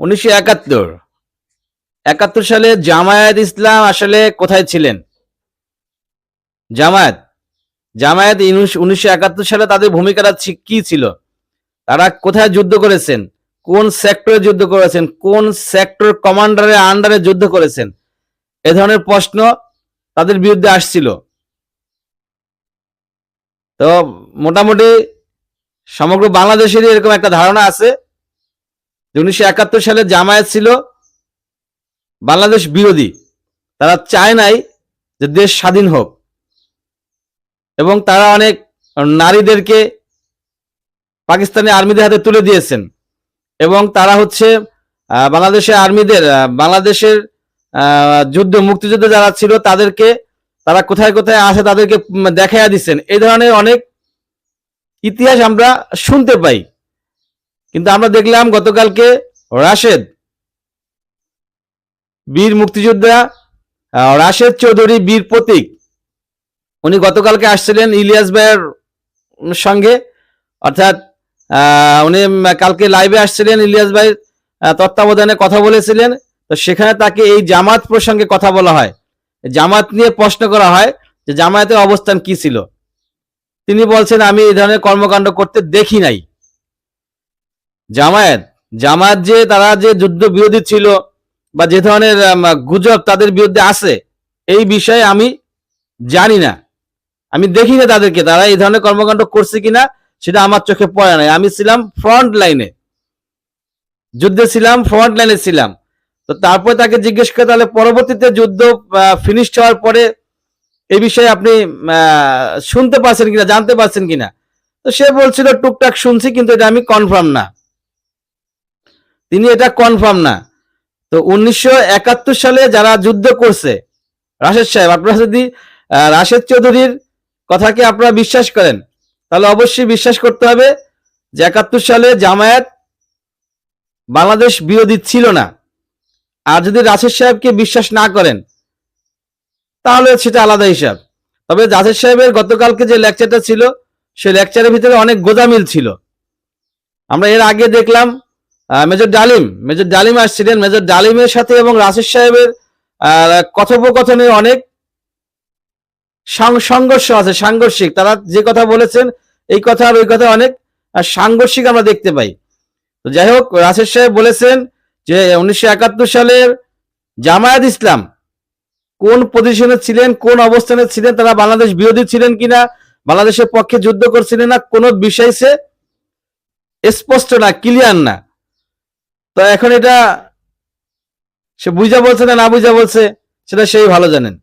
উনিশশো একাত্তর। একাত্তর সালে জামায়াত ইসলাম আসলে কোথায় ছিলেন? জামায়াত। জামায়াত উনিশশো একাত্তর সালে তাদের ভূমিকাটা কি ছিল? তারা কোথায় যুদ্ধ করেছেন? কোন সেক্টরে যুদ্ধ করেছেন? কোন সেক্টর কমান্ডারের আন্ডারে যুদ্ধ করেছেন? এ ধরনের প্রশ্ন তাদের বিরুদ্ধে আসছিল। তো মোটামুটি সমগ্র বাংলাদেশেরই এরকম একটা ধারণা আছে। উনিশশো একাত্তর সালে জামায়াত ছিল বাংলাদেশ বিরোধী। তারা চায় নাই যে দেশ স্বাধীন হোক। এবং তারা অনেক নারীদেরকে পাকিস্তানি আর্মিদের হাতে তুলে দিয়েছেন। এবং তারা হচ্ছে বাংলাদেশের আর্মিদের বাংলাদেশের যুদ্ধ, মুক্তিযুদ্ধ যারা ছিল তাদেরকে, তারা কোথায় কোথায় আছে তাদেরকে দেখাইয়া দিচ্ছেন। এই ধরনের অনেক ইতিহাস আমরা শুনতে পাই। কিন্তু আমরা দেখলাম গতকালকে রাশেদ, বীর মুক্তিযোদ্ধা রাশেদ চৌধুরী বীর প্রতীক, উনি গতকালকে আসছিলেন ইলিয়াস ভাইয়ের সঙ্গে, অর্থাৎ উনি কালকে লাইভে আসছিলেন ইলিয়াস ভাই তত্ত্বাবধানে কথা বলেছিলেন। তো সেখানে তাকে এই জামাত প্রসঙ্গে কথা বলা হয়। জামাত নিয়ে প্রশ্ন করা হয় যে জামায়াতের অবস্থান কি ছিল? তিনি বলছেন, আমি এই ধরনের কর্মকাণ্ড করতে দেখি নাই। জামায়াত জামায়াত যে তারা যে যুদ্ধ বিরোধী ছিল বা যে ধরনের গুজব তাদের বিরুদ্ধে আছে, এই বিষয়ে আমি জানি না। আমি দেখি না তাদেরকে, তারা এই ধরনের কর্মকাণ্ড করছে কিনা, সেটা আমার চোখে পড়ে নাই আমি ছিলাম ফ্রন্ট লাইনে যুদ্ধে ছিলাম ফ্রন্ট লাইনে ছিলাম। তো তারপরে তাকে জিজ্ঞেস করে, তাহলে পরবর্তীতে যুদ্ধ ফিনিশ হওয়ার পরে এই বিষয়ে আপনি শুনতে পারছেন কিনা, জানতে পারছেন কিনা? তো সে বলছিল, টুকটাক শুনছি, কিন্তু এটা আমি কনফার্ম না। তিনি এটা কনফার্ম না। তো উনিশশো একাত্তর সালে যারা যুদ্ধ করছে, রাশেদ সাহেব, আপনারা যদি রাশেদ চৌধুরীর কথাকে আপনারা বিশ্বাস করেন, তাহলে অবশ্যই বিশ্বাস করতে হবে যে একাত্তর সালে জামায়াত বাংলাদেশ বিরোধী ছিল না। আর যদি রাশেদ সাহেবকে বিশ্বাস না করেন, তাহলে সেটা আলাদা হিসাব। তবে রাশেদ সাহেবের গতকালকে যে লেকচারটা ছিল, সেই লেকচারের ভিতরে অনেক গোদামিল ছিল। আমরা এর আগে দেখলাম মেজর ডালিম মেজর ডালিম আসছিলেন। মেজর ডালিমের সাথে এবং রাশেদ সাহেবের কথোপকথনে অনেক সংঘর্ষ আছে, সাংঘর্ষিক। তারা যে কথা বলেছেন, এই কথা আর ওই কথা অনেক সাংঘর্ষিক আমরা দেখতে পাই। তো যাই হোক, রাশেদ সাহেব বলেছেন যে, উনিশশো একাত্তর সালের জামায়াত ইসলাম কোন পজিশনে ছিলেন, কোন অবস্থানে ছিলেন, তারা বাংলাদেশ বিরোধী ছিলেন কিনা, বাংলাদেশের পক্ষে যুদ্ধ করছিলেন না, কোনো বিষয় সে স্পষ্ট না ক্লিয়ার না। তো এখন এটা সে বুঝা বলছে না না বুঝা বলছে সেটা সেই ভালো জানেন।